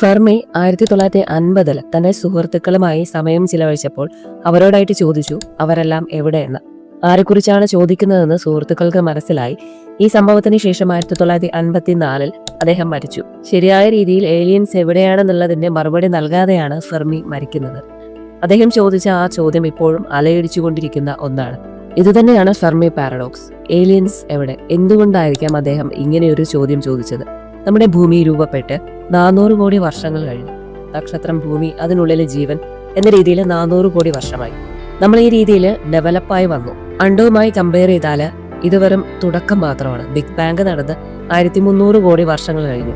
Fermi ആയിരത്തി തൊള്ളായിരത്തി അൻപതിൽ തന്റെ സുഹൃത്തുക്കളുമായി സമയം ചിലവഴിച്ചപ്പോൾ അവരോടായിട്ട് ചോദിച്ചു അവരെല്ലാം എവിടെയെന്ന് ആരെക്കുറിച്ചാണ് ചോദിക്കുന്നതെന്ന് സുഹൃത്തുക്കൾക്ക് മനസ്സിലായി. ഈ സംഭവത്തിന് ശേഷം ആയിരത്തി തൊള്ളായിരത്തി അൻപത്തിനാലിൽ അദ്ദേഹം മരിച്ചു. ശരിയായ രീതിയിൽ ഏലിയൻസ് എവിടെയാണെന്നുള്ളതിന്റെ മറുപടി നൽകാതെയാണ് ഫെർമി മരിക്കുന്നത്. അദ്ദേഹം ചോദിച്ച ആ ചോദ്യം ഇപ്പോഴും അലയടിച്ചുകൊണ്ടിരിക്കുന്ന ഒന്നാണ്. ഇതുതന്നെയാണ് ഫെർമി പാരഡോക്സ്. ഏലിയൻസ് എവിടെ? എന്തുകൊണ്ടായിരിക്കാം അദ്ദേഹം ഇങ്ങനെയൊരു ചോദ്യം ചോദിച്ചത്? നമ്മുടെ ഭൂമി രൂപപ്പെട്ട് നാനൂറ് കോടി വർഷങ്ങൾ കഴിഞ്ഞു. നക്ഷത്രം ഭൂമി അതിനുള്ളിലെ ജീവൻ എന്ന രീതിയിൽ നാനൂറ് കോടി വർഷമായി. നമ്മൾ ഈ രീതിയിൽ ഡെവലപ്പായി വന്നു. അണ്ടവുമായി കമ്പയർ ചെയ്താൽ ഇത് വെറും തുടക്കം മാത്രമാണ്. ബിഗ് ബാങ്ക് നടന്ന് ആയിരത്തി മുന്നൂറ് കോടി വർഷങ്ങൾ കഴിഞ്ഞു.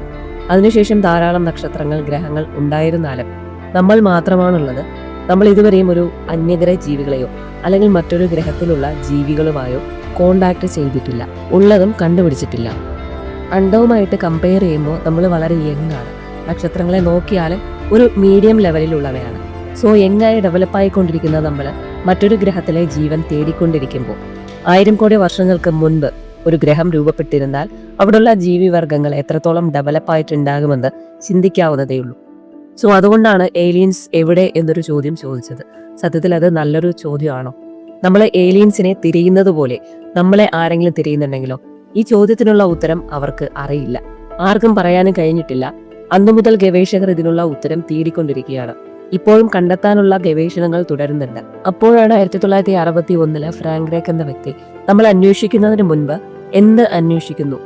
അതിനുശേഷം ധാരാളം നക്ഷത്രങ്ങൾ ഗ്രഹങ്ങൾ ഉണ്ടായിരുന്നാലും നമ്മൾ മാത്രമാണുള്ളത്. നമ്മൾ ഇതുവരെയും ഒരു അന്യഗ്രഹ ജീവികളെയോ അല്ലെങ്കിൽ മറ്റൊരു ഗ്രഹത്തിലുള്ള ജീവികളുമായോ കോണ്ടാക്ട് ചെയ്തിട്ടില്ല. ഉള്ളതും കണ്ടുപിടിച്ചിട്ടില്ല. അണ്ടവുമായിട്ട് കമ്പയർ ചെയ്യുമ്പോൾ നമ്മൾ വളരെ യങ് ആണ്. നക്ഷത്രങ്ങളെ നോക്കിയാലും ഒരു മീഡിയം ലെവലിലുള്ളവയാണ് സോ യങ്ങായി ഡെവലപ്പ് ആയിക്കൊണ്ടിരിക്കുന്ന നമ്മൾ മറ്റൊരു ഗ്രഹത്തിലെ ജീവൻ തേടിക്കൊണ്ടിരിക്കുമ്പോൾ. ആയിരം കോടി വർഷങ്ങൾക്ക് മുൻപ് ഒരു ഗ്രഹം രൂപപ്പെട്ടിരുന്നാൽ അവിടെയുള്ള ജീവിവർഗങ്ങൾ എത്രത്തോളം ഡെവലപ്പായിട്ടുണ്ടാകുമെന്ന് ചിന്തിക്കാവുന്നതേയുള്ളൂ സോ അതുകൊണ്ടാണ് ഏലിയൻസ് എവിടെ എന്നൊരു ചോദ്യം ചോദിച്ചത്. സത്യത്തിൽ അത് നല്ലൊരു ചോദ്യമാണോ? നമ്മളെ ഏലിയൻസിനെ തിരിയുന്നത് പോലെ നമ്മളെ ആരെങ്കിലും തിരിയുന്നുണ്ടെങ്കിലോ? ഈ ചോദ്യത്തിനുള്ള ഉത്തരം അവർക്ക് അറിയില്ല. ആർക്കും പറയാനും കഴിഞ്ഞിട്ടില്ല. അന്നു മുതൽ ഗവേഷകർ ഇതിനുള്ള ഉത്തരം തേടിക്കൊണ്ടിരിക്കുകയാണ്. ഇപ്പോഴും കണ്ടെത്താനുള്ള ഗവേഷണങ്ങൾ തുടരുന്നുണ്ട്. അപ്പോഴാണ് ആയിരത്തി തൊള്ളായിരത്തി അറുപത്തി ഒന്നിൽ ഫ്രാങ്ക് റേക്ക് എന്ന വ്യക്തി നമ്മൾ അന്വേഷിക്കുന്നതിന് മുൻപ് എന്ത് അന്വേഷിക്കുന്നു?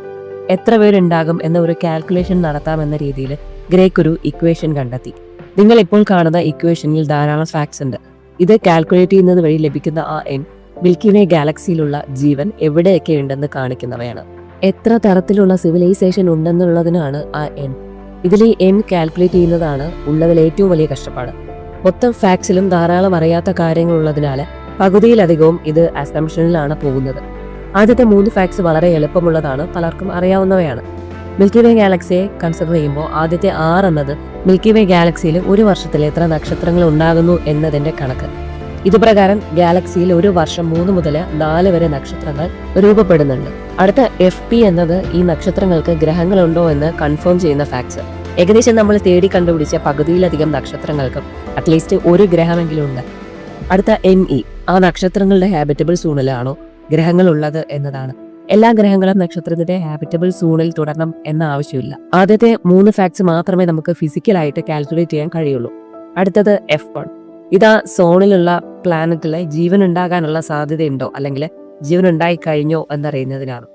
എത്ര പേരുണ്ടാകും എന്ന ഒരു കാൽക്കുലേഷൻ നടത്താമെന്ന രീതിയിൽ ഗ്രേക്ക് ഒരു ഇക്വേഷൻ കണ്ടെത്തി. നിങ്ങൾ ഇപ്പോൾ കാണുന്ന ഇക്വേഷനിൽ ധാരാളം ഫാക്ട്സ് ഉണ്ട്. ഇത് കാൽക്കുലേറ്റ് ചെയ്യുന്നത് വഴി ലഭിക്കുന്ന ആ എൻ മിൽക്കി വേ ഗാലക്സിയിലുള്ള ജീവൻ എവിടെയൊക്കെ ഉണ്ടെന്ന് കാണിക്കുന്നവയാണ്. എത്ര തരത്തിലുള്ള സിവിലൈസേഷൻ ഉണ്ടെന്നുള്ളതിനാണ് ആ എൻ. ഇതിൽ എൻ കാൽക്കുലേറ്റ് ചെയ്യുന്നതാണ് ഉള്ളതിൽ ഏറ്റവും വലിയ കഷ്ടപ്പാട്. മൊത്തം ഫാക്ട്സിലും ധാരാളം അറിയാത്ത കാര്യങ്ങൾ ഉള്ളതിനാൽ പകുതിയിലധികവും ഇത് അസംഷനിലാണ് പോകുന്നത്. ആദ്യത്തെ മൂന്ന് ഫാക്ട്സ് വളരെ എളുപ്പമുള്ളതാണ് പലർക്കും അറിയാവുന്നവയാണ്. മിൽക്കി വേ ഗാലക്സിയെ കൺസിഡർ ചെയ്യുമ്പോൾ ആദ്യത്തെ ആറ് എന്നത് മിൽക്കി വേ ഗാലക്സിയിൽ ഒരു വർഷത്തിൽ എത്ര നക്ഷത്രങ്ങൾ ഉണ്ടാകുന്നു എന്നതിന്റെ കണക്ക്. ഇതുപ്രകാരം ഗാലക്സിയിൽ ഒരു വർഷം മൂന്ന് മുതൽ നാല് വരെ നക്ഷത്രങ്ങൾ രൂപപ്പെടുന്നുണ്ട്. അടുത്ത എഫ് പി എന്നത് ഈ നക്ഷത്രങ്ങൾക്ക് ഗ്രഹങ്ങളുണ്ടോ എന്ന് കൺഫേം ചെയ്യുന്ന ഫാക്ട്സ് ഏകദേശം നമ്മൾ തേടി കണ്ടുപിടിച്ച പകുതിയിലധികം നക്ഷത്രങ്ങൾക്കും അറ്റ്ലീസ്റ്റ് ഒരു ഗ്രഹമെങ്കിലും ഉണ്ട്. അടുത്ത എം ഇ ആ നക്ഷത്രങ്ങളുടെ ഹാബിറ്റബിൾ സൂണിലാണോ ഗ്രഹങ്ങൾ ഉള്ളത് എന്നതാണ്. എല്ലാ ഗ്രഹങ്ങളും നക്ഷത്രത്തിന്റെ ഹാബിറ്റബിൾ സൂണിൽ തുടരണം എന്ന ആവശ്യമില്ല. ആദ്യത്തെ മൂന്ന് ഫാക്ട്സ് മാത്രമേ നമുക്ക് ഫിസിക്കലായിട്ട് കാൽക്കുലേറ്റ് ചെയ്യാൻ കഴിയുള്ളൂ. അടുത്തത് എഫ് വൺ ഇതാ സോണിലുള്ള പ്ലാനറ്റിലെ ജീവൻ ഉണ്ടാകാനുള്ള സാധ്യതയുണ്ടോ? അല്ലെങ്കിൽ ജീവൻ ഉണ്ടായി കഴിഞ്ഞോ എന്നറിയുന്നതിനാണ്.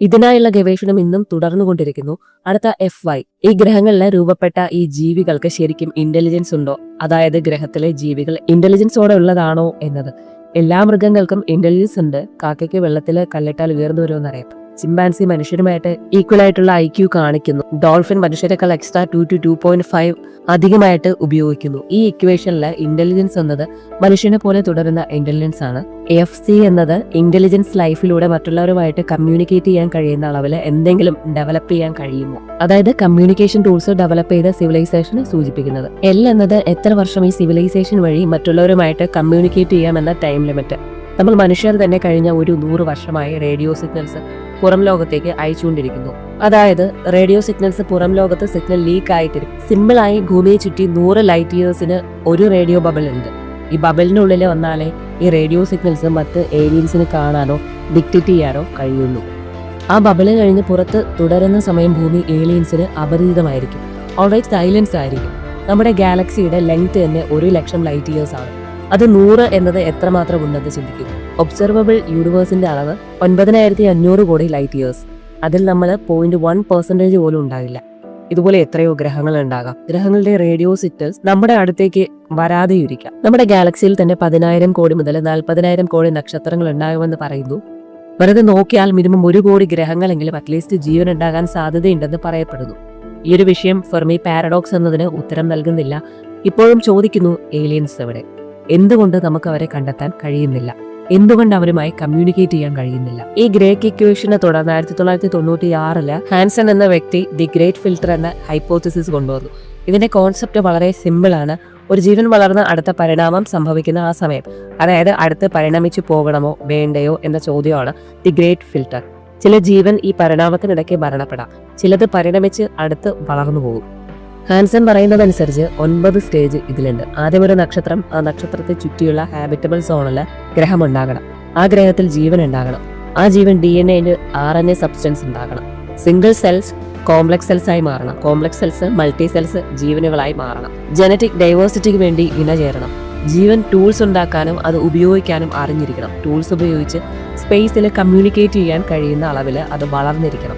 ഇതിനായുള്ള ഗവേഷണം ഇന്നും തുടർന്നുകൊണ്ടിരിക്കുന്നു. അടുത്ത എഫ് വൈ ഈ ഗ്രഹങ്ങളിൽ രൂപപ്പെട്ട ഈ ജീവികൾക്ക് ശരിക്കും ഇന്റലിജൻസ് ഉണ്ടോ? അതായത് ഗ്രഹത്തിലെ ജീവികൾ ഇന്റലിജൻസോടെ ഉള്ളതാണോ എന്നത്. എല്ലാ മൃഗങ്ങൾക്കും ഇന്റലിജൻസ് ഉണ്ട്. കാക്കയ്ക്ക് വെള്ളത്തിൽ കല്ലിട്ടാൽ ഉയർന്നു വരുമെന്നറിയാം. ചിമ്പാൻസി മനുഷ്യരുമായിട്ട് ഈക്വൽ ആയിട്ടുള്ള ഐ ക്യു കാണിക്കുന്നു. Dolphin മനുഷ്യരെക്കാൾ extra two two two point five അധികമായിട്ട് ഉപയോഗിക്കുന്നു. ഈ ഇക്വേഷനിൽ ഇന്റലിജൻസ് എന്നത് മനുഷ്യനെ പോലെ തുടരുന്ന ഇന്റലിജൻസ് ആണ്. എഫ് സി എന്നത് ഇന്റലിജൻസ് ലൈഫിലൂടെ മറ്റുള്ളവരുമായിട്ട് കമ്മ്യൂണിക്കേറ്റ് ചെയ്യാൻ കഴിയുന്ന അളവിൽ എന്തെങ്കിലും ഡെവലപ്പ് ചെയ്യാൻ കഴിയുമോ? അതായത് കമ്മ്യൂണിക്കേഷൻ ടൂൾസ് ഡെവലപ്പ് ചെയ്ത സിവിലൈസേഷൻ സൂചിപ്പിക്കുന്നത്. എൽ എന്നത് എത്ര വർഷം ഈ സിവിലൈസേഷൻ വഴി മറ്റുള്ളവരുമായിട്ട് കമ്മ്യൂണിക്കേറ്റ് ചെയ്യാമെന്ന ടൈം ലിമിറ്റ് നമ്മൾ മനുഷ്യർ തന്നെ കഴിഞ്ഞ ഒരു നൂറ് വർഷമായി റേഡിയോ സിഗ്നൽസ് പുറം ലോകത്തേക്ക് അയച്ചുകൊണ്ടിരിക്കുന്നു. അതായത് റേഡിയോ സിഗ്നൽസ് പുറം ലോകത്ത് സിഗ്നൽ ലീക്ക് ആയിട്ടിരിക്കും സിമ്പിളായി ഭൂമിയെ ചുറ്റി നൂറ് ലൈറ്റ് ഇയേഴ്സിന് ഒരു റേഡിയോ ബബിൾ ഉണ്ട്. ഈ ബബിളിനുള്ളിൽ വന്നാലേ ഈ റേഡിയോ സിഗ്നൽസ് മറ്റ് ഏലിയൻസിന് കാണാനോ ഡിക്റ്റേറ്റ് ചെയ്യാനോ കഴിയുള്ളൂ. ആ ബബിൾ കഴിഞ്ഞ് പുറത്ത് തുടരുന്ന സമയം ഭൂമി ഏലിയൻസിന് അപരിചിതമായിരിക്കും ഓൾറൈറ്റ് സൈലൻസ് ആയിരിക്കും. നമ്മുടെ ഗാലക്സിയുടെ ലെങ്ത് തന്നെ ഒരു ലക്ഷം ലൈറ്റ് ഇയേഴ്സ് ആണ്. അത് നൂറ് എന്നത് എത്രമാത്രം ഉണ്ടെന്ന് ചിന്തിക്കും ഒബ്സർവബിൾ യൂണിവേഴ്സിന്റെ അളവ് ഒൻപതിനായിരത്തി അഞ്ഞൂറ് കോടി ലൈറ്റ് ഇയേഴ്സ് അതിൽ നമ്മൾ പോയിന്റ് വൺ പെർസെന്റേജ് പോലും ഉണ്ടാകില്ല ഇതുപോലെ എത്രയോ ഗ്രഹങ്ങൾ ഉണ്ടാകാം. ഗ്രഹങ്ങളുടെ റേഡിയോ സിഗ്നൽസ് നമ്മുടെ അടുത്തേക്ക് വരാതെയിരിക്കാം. നമ്മുടെ ഗാലക്സിയിൽ തന്നെ പതിനായിരം കോടി മുതൽ നാൽപ്പതിനായിരം കോടി നക്ഷത്രങ്ങൾ ഉണ്ടാകുമെന്ന് പറയുന്നു. വെറുതെ നോക്കിയാൽ മിനിമം ഒരു കോടി ഗ്രഹങ്ങളെങ്കിലും അറ്റ്ലീസ്റ്റ് ജീവൻ ഉണ്ടാകാൻ സാധ്യതയുണ്ടെന്ന് പറയപ്പെടുന്നു. ഈ ഒരു വിഷയം ഫെർമി പാരഡോക്സ് എന്നതിന് ഉത്തരം നൽകുന്നില്ല. ഇപ്പോഴും ചോദിക്കുന്നു ഏലിയൻസ് എവിടെ? എന്തുകൊണ്ട് നമുക്ക് അവരെ കണ്ടെത്താൻ കഴിയുന്നില്ല? എന്തുകൊണ്ട് അവരുമായി കമ്മ്യൂണിക്കേറ്റ് ചെയ്യാൻ കഴിയുന്നില്ല? ഈ ഗ്രേക്ക് ഇക്വേഷനെ തുടർന്ന് ആയിരത്തി തൊള്ളായിരത്തി തൊണ്ണൂറ്റി ആറിൽ ഹാൻസൺ എന്ന വ്യക്തി ദി ഗ്രേറ്റ് ഫിൽട്ടർ എന്ന ഹൈപ്പോത്തിസിസ് കൊണ്ടുവന്നു. ഇതിന്റെ കോൺസെപ്റ്റ് വളരെ സിമ്പിൾ ആണ്. ഒരു ജീവൻ വളർന്ന് അടുത്ത പരിണാമം സംഭവിക്കുന്ന ആ സമയം. അതായത് അടുത്ത് പരിണമിച്ചു പോകണമോ വേണ്ടയോ എന്ന ചോദ്യമാണ് ദി ഗ്രേറ്റ് ഫിൽട്ടർ. ചില ജീവൻ ഈ പരിണാമത്തിനിടയ്ക്ക് മരണപ്പെടാം. ചിലത് പരിണമിച്ച് അടുത്ത് വളർന്നു പോകും. ഹാൻസൺ പറയുന്നതനുസരിച്ച് ഒൻപത് സ്റ്റേജ് ഇതിലുണ്ട്. ആദ്യം ഒരു നക്ഷത്രം ആ നക്ഷത്രത്തെ ചുറ്റിയുള്ള ഹാബിറ്റബിൾ സോണിൽ ഗ്രഹം ഉണ്ടാകണം. ആ ഗ്രഹത്തിൽ ജീവൻ ഉണ്ടാകണം. ആ ജീവൻ ഡി എൻ എയിൽ ആർ എൻ എ സബ്സ്റ്റൻസ് ഉണ്ടാകണം. സിംഗിൾ സെൽസ് കോംപ്ലക്സ് സെൽസ് ആയി മാറണം. കോംപ്ലക്സ് സെൽസ് മൾട്ടി സെൽസ് ജീവനുകളായി മാറണം. ജനറ്റിക് ഡൈവേഴ്സിറ്റിക്ക് വേണ്ടി ഇണചേരണം ജീവൻ ടൂൾസ് ഉണ്ടാക്കാനും അത് ഉപയോഗിക്കാനും അറിഞ്ഞിരിക്കണം. ടൂൾസ് ഉപയോഗിച്ച് സ്പേസിൽ കമ്മ്യൂണിക്കേറ്റ് ചെയ്യാൻ കഴിയുന്ന അളവിൽ അത് വളർന്നിരിക്കണം.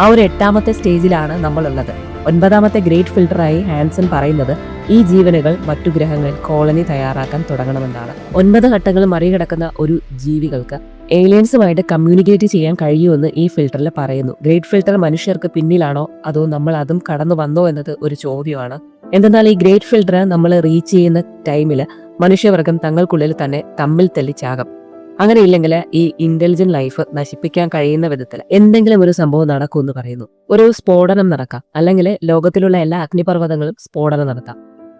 ആ ഒരു എട്ടാമത്തെ സ്റ്റേജിലാണ് നമ്മളുള്ളത്. ഒൻപതാമത്തെ ഗ്രേറ്റ് ഫിൽട്ടറായി ഹാൻസൺ പറയുന്നത് ഈ ജീവനുകൾ മറ്റു ഗ്രഹങ്ങളിൽ കോളനി തയ്യാറാക്കാൻ തുടങ്ങണമെന്നാണ്. ഒൻപത് ഘട്ടങ്ങൾ മറികടക്കുന്ന ഒരു ജീവികൾക്ക് ഏലിയൻസുമായിട്ട് കമ്മ്യൂണിക്കേറ്റ് ചെയ്യാൻ കഴിയുമെന്ന് ഈ ഫിൽട്ടറിൽ പറയുന്നു. ഗ്രേറ്റ് ഫിൽട്ടർ മനുഷ്യർക്ക് പിന്നിലാണോ? അതോ നമ്മൾ അതും കടന്നു വന്നോ എന്നത് ഒരു ചോദ്യമാണ്. എന്തെന്നാൽ ഈ ഗ്രേറ്റ് ഫിൽട്ടർ നമ്മൾ റീച്ച് ചെയ്യുന്ന ടൈമിൽ മനുഷ്യവർഗം തങ്ങൾക്കുള്ളിൽ തന്നെ തമ്മിൽ തെളിച്ചാകും. അങ്ങനെ ഇല്ലെങ്കിൽ ഈ ഇന്റലിജന്റ് ലൈഫ് നശിപ്പിക്കാൻ കഴിയുന്ന വിധത്തിൽ എന്തെങ്കിലും ഒരു സംഭവം നടക്കുമെന്ന് പറയുന്നു. ഒരു സ്ഫോടനം നടക്കാം. അല്ലെങ്കിൽ ലോകത്തിലുള്ള എല്ലാ അഗ്നിപർവതങ്ങളും സ്ഫോടനം നടത്താം.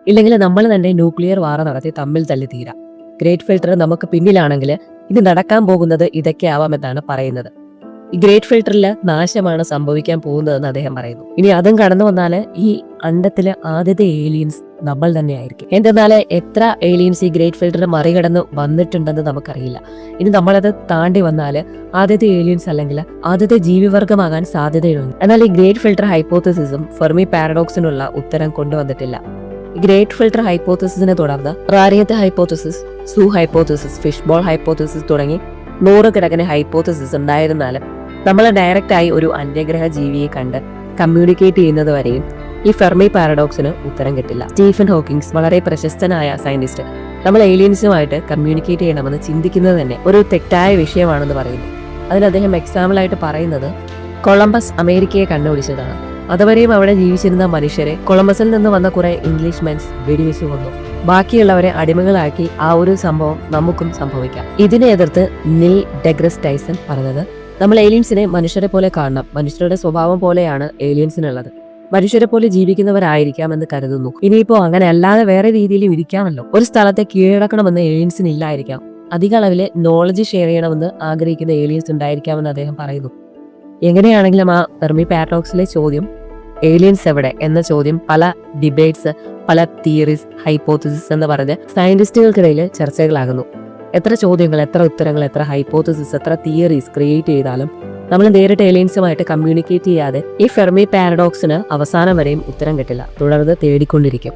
ഇല്ലെങ്കിൽ നമ്മൾ തന്നെ ന്യൂക്ലിയർ വാറ നടത്തി തമ്മിൽ തല്ലി തീരാം ഗ്രേറ്റ് ഫിൽട്ടർ നമുക്ക് പിന്നിലാണെങ്കിൽ ഇത് നടക്കാൻ പോകുന്നത് ഇതൊക്കെ ആവാമെന്നാണ് പറയുന്നത്. ഈ ഗ്രേറ്റ് ഫിൽട്ടറിൽ നാശമാണ് സംഭവിക്കാൻ പോകുന്നതെന്ന് അദ്ദേഹം പറയുന്നു. ഇനി അതും കടന്നു വന്നാൽ ഈ അണ്ടത്തിലെ ആദ്യത്തെ ഏലിയൻസ് നമ്മൾ തന്നെയായിരിക്കും. എന്തെന്നാൽ എത്ര ഏലിയൻസ് ഈ ഗ്രേറ്റ് ഫിൽട്ടർ മറികടന്ന് വന്നിട്ടുണ്ടെന്ന് നമുക്കറിയില്ല. ഇനി നമ്മളത് താണ്ടി വന്നാൽ ആദ്യത്തെ ഏലിയൻസ് അല്ലെങ്കിൽ ആദ്യത്തെ ജീവിവർഗമാകാൻ സാധ്യതയുണ്ട്. എന്നാൽ ഈ ഗ്രേറ്റ് ഫിൽട്ടർ ഹൈപ്പോത്തസിസും ഫെർമി പാരഡോക്സിനുള്ള ഉത്തരം കൊണ്ടുവന്നിട്ടില്ല. ഗ്രേറ്റ് ഫിൽട്ടർ ഹൈപ്പോത്തസിസിനെ തുടർന്ന് റാരിയത്തെ hypothesis zoo hypothesis fish bowl hypothesis തുടങ്ങി നൂറുകണക്കിന് ഹൈപ്പോത്തസിസ് ഉണ്ടായിരുന്നാലും നമ്മൾ ഡയറക്റ്റായി ഒരു അന്യഗ്രഹ ജീവിയെ കണ്ട് കമ്മ്യൂണിക്കേറ്റ് ചെയ്യുന്നത് വരെയും ഈ ഫെർമി പാരഡോക്സിന് ഉത്തരം കിട്ടില്ല. സ്റ്റീഫൻ ഹോക്കിങ്സ് വളരെ പ്രശസ്തനായ സയന്റിസ്റ്റ് നമ്മൾ ഏലിയൻസുമായിട്ട് കമ്മ്യൂണിക്കേറ്റ് ചെയ്യണമെന്ന് ചിന്തിക്കുന്നത് തന്നെ ഒരു തെറ്റായ വിഷയമാണെന്ന് പറയുന്നു. അതിൽ അദ്ദേഹം എക്സാമ്പിൾ ആയിട്ട് പറയുന്നത് കൊളംബസ് അമേരിക്കയെ കണ്ടുപിടിച്ചതാണ് അതുവരെയും അവിടെ ജീവിച്ചിരുന്ന മനുഷ്യരെ കൊളംബസിൽ നിന്ന് വന്ന കുറെ ഇംഗ്ലീഷ് മെൻസ് വെടിവെച്ചു കൊന്നു. ബാക്കിയുള്ളവരെ അടിമകളാക്കി ആ ഒരു സംഭവം നമുക്കും സംഭവിക്കാം. ഇതിനെ എതിർത്ത് നിൽ ഡെഗ്രസ് ടൈസൺ പറഞ്ഞത് നമ്മൾ ഏലിയൻസിനെ മനുഷ്യരെ പോലെ കാണണം. മനുഷ്യരുടെ സ്വഭാവം പോലെയാണ് ഏലിയൻസിനുള്ളത് മനുഷ്യരെ പോലെ ജീവിക്കുന്നവരായിരിക്കാമെന്ന് കരുതുന്നു. ഇനിയിപ്പോ അങ്ങനെ അല്ലാതെ വേറെ രീതിയിലും ഇരിക്കാമല്ലോ. ഒരു സ്ഥലത്തെ കീഴടക്കണമെന്ന് ഏലിയൻസിന് ഇല്ലായിരിക്കാം. അധിക അളവിലെ നോളജ് ഷെയർ ചെയ്യണമെന്ന് ആഗ്രഹിക്കുന്ന ഏലിയൻസ് ഉണ്ടായിരിക്കാമെന്ന് അദ്ദേഹം പറയുന്നു. എങ്ങനെയാണെങ്കിലും ആ ഫെർമി പാരഡോക്സിലെ ചോദ്യം ഏലിയൻസ് എവിടെ? എന്ന ചോദ്യം പല ഡിബേറ്റ്സ് പല തിയറീസ് ഹൈപ്പോത്തിസിസ് എന്ന് പറഞ്ഞ് സയന്റിസ്റ്റുകൾക്കിടയിൽ ചർച്ചകളാകുന്നു. എത്ര ചോദ്യങ്ങൾ എത്ര ഉത്തരങ്ങൾ എത്ര ഹൈപ്പോത്തിസിസ് എത്ര തിയറീസ് ക്രിയേറ്റ് ചെയ്താലും നമ്മൾ നേരിട്ട് ഏലിയൻസുമായിട്ട് കമ്മ്യൂണിക്കേറ്റ് ചെയ്യാതെ ഈ ഫെർമി പാരഡോക്സിന് അവസാനം വരെയും ഉത്തരം കിട്ടില്ല. തുടർന്ന് തേടിക്കൊണ്ടിരിക്കും.